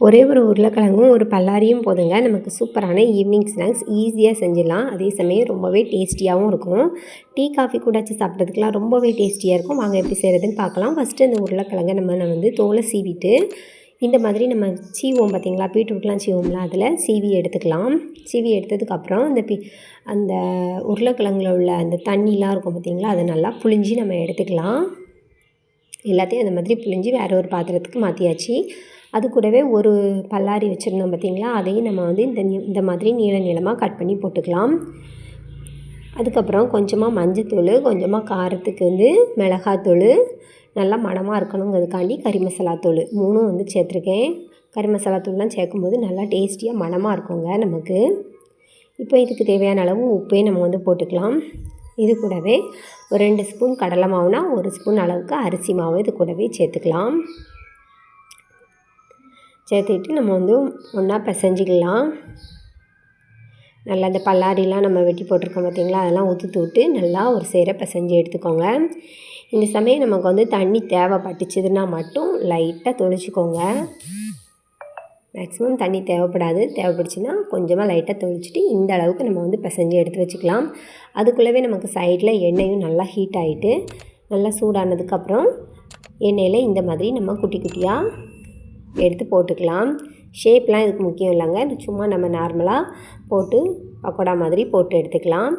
ஒரே ஒரு உருளைக்கிழங்கும் ஒரு பல்லாரியும் போதுங்க. நமக்கு சூப்பரான ஈவினிங் ஸ்நாக்ஸ் ஈஸியாக செஞ்சிடலாம். அதே சமயம் ரொம்பவே டேஸ்டியாகவும் இருக்கும். டீ காஃபி கூட வச்சு சாப்பிட்றதுக்குலாம் ரொம்பவே டேஸ்டியாக இருக்கும். வாங்க எப்படி செய்கிறதுன்னு பார்க்கலாம். ஃபஸ்ட்டு இந்த உருளைக்கிழங்கை நம்ம நான் வந்து தோலை சீவிட்டு இந்த மாதிரி நம்ம சீவோம் பார்த்தீங்களா? பீட்ரூட்லாம் சீவோம்ல அதில் சீவி எடுத்துக்கலாம். சீவி எடுத்ததுக்கப்புறம் அந்த பி அந்த உருளைக்கிழங்குல உள்ள அந்த தண்ணிலாம் இருக்கும் பார்த்தீங்களா? அதை நல்லா புழிஞ்சி நம்ம எடுத்துக்கலாம். எல்லாத்தையும் அந்த மாதிரி புழிஞ்சி வேறு ஒரு பாத்திரத்துக்கு மாற்றியாச்சு அது கூடவே ஒரு பல்லாரி வச்சுருந்தோம் பார்த்திங்களா? அதையும் நம்ம வந்து இந்த இந்த மாதிரி நீள நீளமாக கட் பண்ணி போட்டுக்கலாம். அதுக்கப்புறம் கொஞ்சமாக மஞ்சத்தூள் கொஞ்சமாக காரத்துக்கு வந்து மிளகாத்தூள் நல்லா மணமாக இருக்கணுங்கிறதுக்காண்டி கறி மசாலாத்தூள் மூணும் வந்து சேர்த்துருக்கேன். கறி மசாலா தூள்லாம் சேர்க்கும்போது நல்லா டேஸ்டியாக மணமாக இருக்குங்க நமக்கு. இப்போ இதுக்கு தேவையான அளவு உப்பையும் நம்ம வந்து போட்டுக்கலாம். இது கூடவே ஒரு ரெண்டு ஸ்பூன் கடலை மாவுனா ஒரு ஸ்பூன் அளவுக்கு அரிசி மாவு இது கூடவே சேர்த்துக்கலாம். சேர்த்துக்கிட்டு நம்ம வந்து ஒன்றா பிசைஞ்சிக்கலாம். நல்லா இந்த பல்லாரிலாம் நம்ம வெட்டி போட்டிருக்கோம் பார்த்திங்களா? அதெல்லாம் ஊற்றி விட்டு நல்லா ஒரு சேர பிசைஞ்சு எடுத்துக்கோங்க. இந்த சமயம் நமக்கு வந்து தண்ணி தேவைப்பட்டுச்சுதுன்னா மட்டும் லைட்டாக தொளிச்சிக்கோங்க. மேக்ஸிமம் தண்ணி தேவைப்படாது. தேவைப்பட்டுச்சுன்னா கொஞ்சமாக லைட்டாக தொளிச்சிட்டு இந்த அளவுக்கு நம்ம வந்து பிசைஞ்சு எடுத்து வச்சுக்கலாம். அதுக்குள்ளவே நமக்கு சைடில் எண்ணெயும் நல்லா ஹீட் ஆகிட்டு நல்லா சூடானதுக்கப்புறம் எண்ணெயில் இந்த மாதிரி நம்ம குட்டி குட்டியாக எடுத்து போட்டுக்கலாம். ஷேப்லாம் இதுக்கு முக்கியம் இல்லைங்க. சும்மா நம்ம நார்மலாக போட்டு பக்கோடா மாதிரி போட்டு எடுத்துக்கலாம்.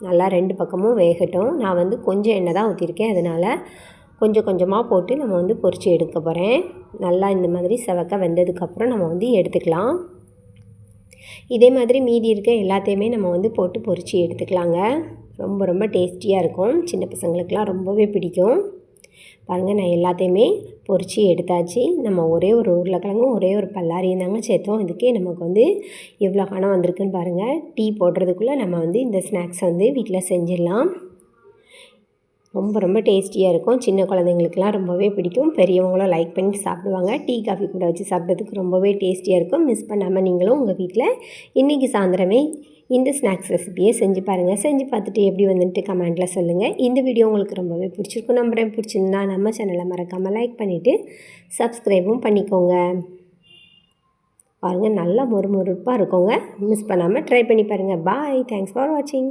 நல்லா ரெண்டு பக்கமும் வேகட்டும். நான் வந்து கொஞ்சம் எண்ணெய் தான் ஊற்றிருக்கேன் அதனால் கொஞ்சம் கொஞ்சமாக போட்டு நம்ம வந்து பொரித்து எடுக்க போகிறேன் நல்லா இந்த மாதிரி செவக்க வெந்ததுக்கப்புறம் நம்ம வந்து எடுத்துக்கலாம். இதே மாதிரி மீதி இருக்க எல்லாத்தையுமே நம்ம வந்து போட்டு பொறிச்சு எடுத்துக்கலாங்க. ரொம்ப ரொம்ப டேஸ்டியாக இருக்கும். சின்ன பசங்களுக்கெலாம் ரொம்பவே பிடிக்கும். பாருங்கள் நான் எல்லாத்தையுமே பொறிச்சு எடுத்தாச்சு. நம்ம ஒரே ஒரு உருளைக்கிழங்கும் ஒரே ஒரு பல்லாரியும் தாங்க சேர்த்தோம். இதுக்கே நமக்கு வந்து எவ்வளோ பணம் வந்திருக்குன்னு பாருங்கள் டீ போடுறதுக்குள்ளே நம்ம வந்து இந்த ஸ்நாக்ஸ் வந்து வீட்டில் செஞ்சிடலாம். ரொம்ப ரொம்ப டேஸ்டியாக இருக்கும். சின்ன குழந்தைங்களுக்குலாம் ரொம்பவே பிடிக்கும். பெரியவங்களும் லைக் பண்ணி சாப்பிடுவாங்க. டீ காஃபி கூட வச்சு சாப்பிட்றதுக்கு ரொம்பவே டேஸ்டியாக இருக்கும். மிஸ் பண்ணாமல் நீங்களும் உங்கள் வீட்டில் இன்றைக்கி சாயந்தரமே இந்த ஸ்நாக்ஸ் ரெசிபியை செஞ்சு பாருங்கள் செஞ்சு பார்த்துட்டு எப்படி வந்துட்டு கமெண்ட்டில் சொல்லுங்கள் இந்த வீடியோ உங்களுக்கு ரொம்பவே பிடிச்சிருக்கும். நம்புகிறேன் பிடிச்சிருந்தா நம்ம சேனலை மறக்காமல் லைக் பண்ணிவிட்டு சப்ஸ்கிரைபும் பண்ணிக்கோங்க. பாருங்கள் நல்லா மொறுமொறுப்பாக இருக்கோங்க. மிஸ் பண்ணாமல் ட்ரை பண்ணி பாருங்கள் பாய். தேங்க்ஸ் ஃபார் வாட்சிங்.